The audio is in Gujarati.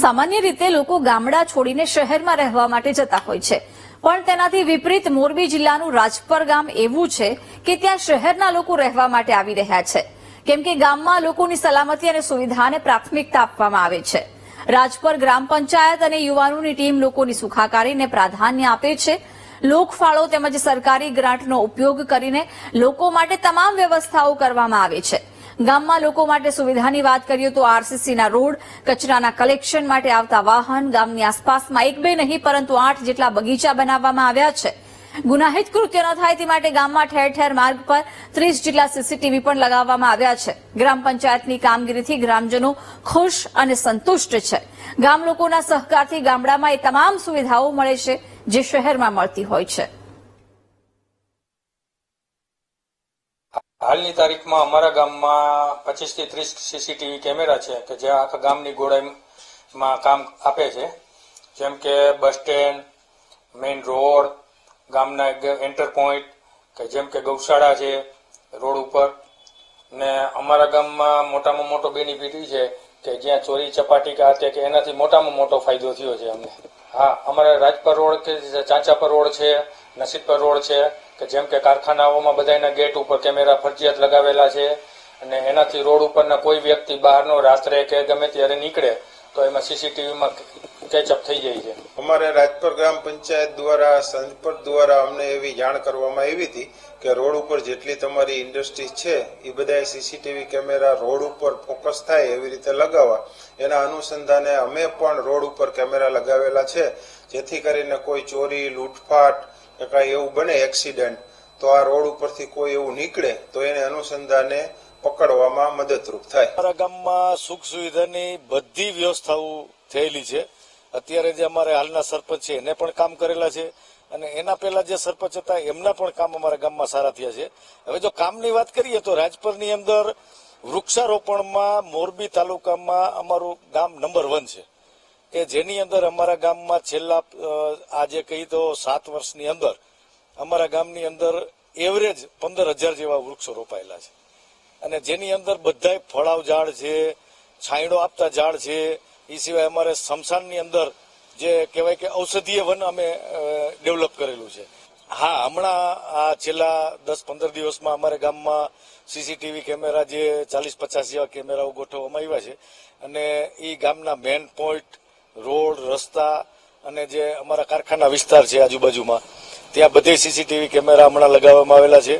સામાન્ય રીતે લોકો ગામડા છોડીને શહેરમાં રહેવા માટે જતા હોય છે. પણ તેનાથી વિપરીત મોરબી જિલ્લાનું રાજપર ગામ એવું છે કે ત્યાં શહેરના લોકો રહેવા માટે આવી રહ્યા છે. કેમ કે ગામમાં લોકોની સલામતી અને સુવિધાને પ્રાથમિકતા આપવામાં આવે છે. રાજપર ગ્રામ પંચાયત અને યુવાનોની ટીમ લોકોની સુખાકારીને પ્રાધાન્ય આપે છે. લોકફાળો તેમજ સરકારી ગ્રાન્ટનો ઉપયોગ કરીને લોકો માટે તમામ વ્યવસ્થાઓ કરવામાં આવે છે. ગામમાં લોકો માટે સુવિધાની વાત કરીએ તો આરસીસીના રોડ, કચરાના કલેક્શન માટે આવતા વાહન, ગામની આસપાસમાં એક બે નહીં, પરંતુ આઠ જેટલા બગીચા બનાવવામાં આવ્યા છે. ગુનાહિત કૃત્ય ન થાય તે માટે ગામમાં ઠેર ઠેર માર્ગ પર ત્રીસ જેટલા સીસીટીવી પણ લગાવવામાં આવ્યા છે. ગ્રામ પંચાયતની કામગીરીથી ગ્રામજનો ખુશ અને સંતુષ્ટ છે. ગામ લોકોના સહકારથી ગામડામાં એ તમામ સુવિધાઓ મળે છે જે શહેરમાં મળતી હોય છે. હાલની તારીખમાં અમારા ગામમાં પચીસથી ત્રીસ સીસીટીવી કેમેરા છે કે જે આખા ગામની ગોળાઈમાં કામ આપે છે. જેમ કે બસ સ્ટેન્ડ, મેઇન રોડ, ગામના એન્ટર પોઈન્ટ, કે જેમ કે ગૌશાળા છે રોડ ઉપર. ને અમારા ગામમાં મોટામાં મોટો બેનિફિટ છે કે જ્યાં ચોરી ચપાટી કે કે એનાથી મોટામાં મોટો ફાયદો થયો છે અમને. હા, અમારે રાજપર રોડ કે ચાંચાપર રોડ છે, નસીબપર રોડ છે કે જેમ કે કારખાનાઓમાં બધાના ગેટ ઉપર કેમેરા ફરજિયાત લગાવેલા છે અને એનાથી રોડ ઉપરના કોઈ વ્યક્તિ બહારનો રાત્રે કે ગમે ત્યારે નીકળે, તો એમાં સીસીટીવીમાં કેચઅપ થઈ જાય છે. અમારે રાજપર ગ્રામ પંચાયત દ્વારા સંપર્ક દ્વારા અમને એવી જાણ કરવામાં આવી હતી કે રોડ ઉપર જેટલી તમારી ઇન્ડસ્ટ્રી છે, એ બધા સીસીટીવી કેમેરા રોડ ઉપર ફોકસ થાય એવી રીતે લગાવવા. એના અનુસંધાને અમે પણ રોડ ઉપર કેમેરા લગાવેલા છે, જેથી કરીને કોઈ ચોરી, લૂંટફાટ કે કાંઈ એવું બને એક્સિડન્ટ તો આ રોડ ઉપરથી કોઈ એવું નીકળે, તો એને અનુસંધાને પકડવામાં મદદરૂપ થાય. અમારા ગામમાં સુખ સુવિધાની બધી વ્યવસ્થાઓ થયેલી છે. અત્યારે જે અમારે હાલના સરપંચ છે, એને પણ કામ કરેલા છે અને એના પહેલા જે સરપંચ હતા, એમના પણ કામ અમારા ગામમાં સારા થયા છે. હવે જો કામની વાત કરીએ, તો રાજપરની અંદર વૃક્ષારોપણમાં મોરબી તાલુકામાં અમારું ગામ નંબર વન છે. કે જેની અંદર અમારા ગામમાં છેલ્લા આજે કહી તો સાત વર્ષની અંદર, અમારા ગામની અંદર એવરેજ પંદર હજાર જેવા વૃક્ષો રોપાયેલા છે. અને જેની અંદર બધાય ફળાવ ઝાડ છે, છાંયડો આપતા ઝાડ છે એ સિવાય અમારે સ્મશાનની અંદર જે કહેવાય કે ઔષધીય વન અમે ડેવલપ કરેલું છે. હા, હમણાં આ છેલ્લા દસ પંદર દિવસમાં અમારા ગામમાં સીસીટીવી કેમેરા જે ચાલીસ પચાસ જેવા કેમેરાઓ ગોઠવવામાં આવ્યા છે. અને એ ગામના મેન પોઈન્ટ રોડ, રસ્તા અને જે અમારા કારખાના વિસ્તાર છે આજુબાજુમાં, ત્યાં બધે સીસીટીવી કેમેરા હમણાં લગાવવામાં આવેલા છે.